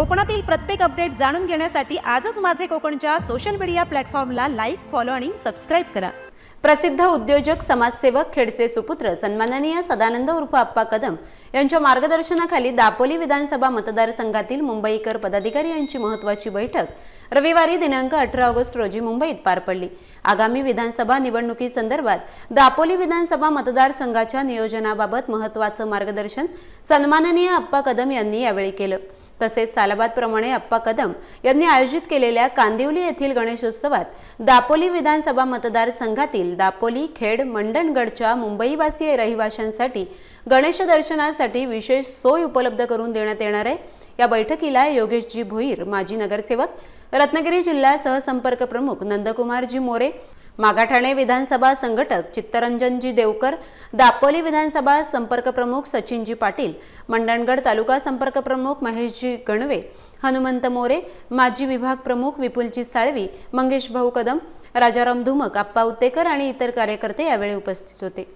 कोकणातील प्रत्येक अपडेट जाणून घेण्यासाठी आजच माझे कोकणच्या सोशल मीडिया प्लॅटफॉर्मला लाईक फॉलो आणि सबस्क्राईब करा. प्रसिद्ध उद्योजक समाजसेवक खेडचे सुपुत्र सन्माननीय सदानंद उर्फ आप्पा कदम यांच्या मार्गदर्शनाखाली दापोली विधानसभा मतदारसंघातील मुंबईकर पदाधिकारी यांची महत्वाची बैठक रविवारी दिनांक अठरा ऑगस्ट रोजी मुंबईत पार पडली. आगामी विधानसभा निवडणुकीसंदर्भात दापोली विधानसभा मतदारसंघाच्या नियोजनाबाबत महत्वाचं मार्गदर्शन सन्माननीय आप्पा कदम यांनी यावेळी केलं. तसेच सालाबादप्रमाणे अप्पा कदम यांनी आयोजित केलेल्या कांदिवली येथील गणेशोत्सवात दापोली विधानसभा मतदारसंघातील दापोली खेड मंडणगडच्या मुंबईवासीय रहिवाशांसाठी गणेश दर्शनासाठी विशेष सोय उपलब्ध करून देण्यात येणार आहे. या बैठकीला योगेशजी भोईर माजी नगरसेवक रत्नागिरी जिल्हा सहसंपर्क प्रमुख नंदकुमारजी मोरे मागाठाणे विधानसभा संघटक चित्तरंजनजी देवकर दापोली विधानसभा संपर्क प्रमुख सचिनजी पाटील मंडणगड तालुका संपर्क प्रमुख महेशजी गणवे हनुमंत मोरे माजी विभाग प्रमुख विपुलजी साळवी मंगेश भाऊ कदम राजाराम धुमक आप्पा उत्तेकर आणि इतर कार्यकर्ते यावेळी उपस्थित होते.